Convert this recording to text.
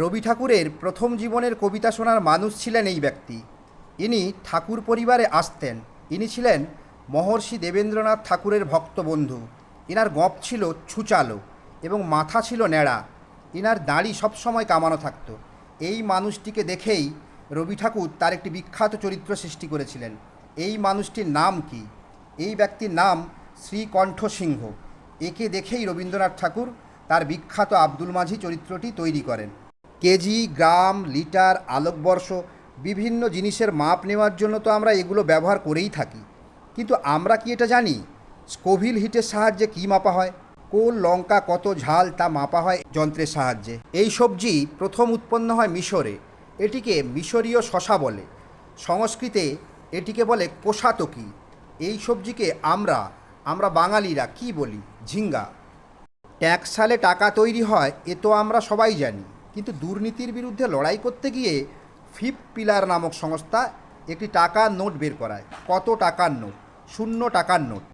রবি ঠাকুরের প্রথম জীবনের কবিতা শোনার মানুষ ছিলেন এই ব্যক্তি। ইনি ঠাকুর পরিবারে আসতেন। ইনি ছিলেন মহর্ষি দেবেন্দ্রনাথ ঠাকুরের ভক্তবন্ধু। ইনার গপ ছিল ছুচালো এবং মাথা ছিল ন্যাড়া। ইনার দাড়ি সবসময় কামানো থাকত। এই মানুষটিকে দেখেই রবি ঠাকুর তার একটি বিখ্যাত চরিত্র সৃষ্টি করেছিলেন। এই মানুষটির নাম কি? এই ব্যক্তির নাম শ্রীকণ্ঠ সিংহ। একে দেখেই রবীন্দ্রনাথ ঠাকুর তার বিখ্যাত আব্দুল মাঝি চরিত্রটি তৈরি করেন। কেজি, গ্রাম, লিটার, আলোকবর্ষ বিভিন্ন জিনিসের মাপ নেওয়ার জন্য তো আমরা এগুলো ব্যবহার করেই থাকি। কিন্তু আমরা কি এটা জানি? স্কোভিল হিটের সাহায্যে কী মাপা হয়? কোন লঙ্কা কত ঝাল তা মাপা হয় যন্ত্রের সাহায্যে? এই সবজি প্রথম উৎপন্ন হয় মিশরে। এটিকে মিশরীয় শশা বলে। সংস্কৃতে এটিকে বলে কোষাতকি। এই সবজিকে আমরা আমরা বাঙালিরা কি বলি? ঝিঙ্গা। ট্যাক্স সালে টাকা তৈরি হয়, এ তো আমরা সবাই জানি। কিন্তু দুর্নীতির বিরুদ্ধে লড়াই করতে গিয়ে ফিফ পিলার নামক সংস্থা একটি টাকার নোট বের করায়। কত টাকার নোট? শূন্য টাকার নোট।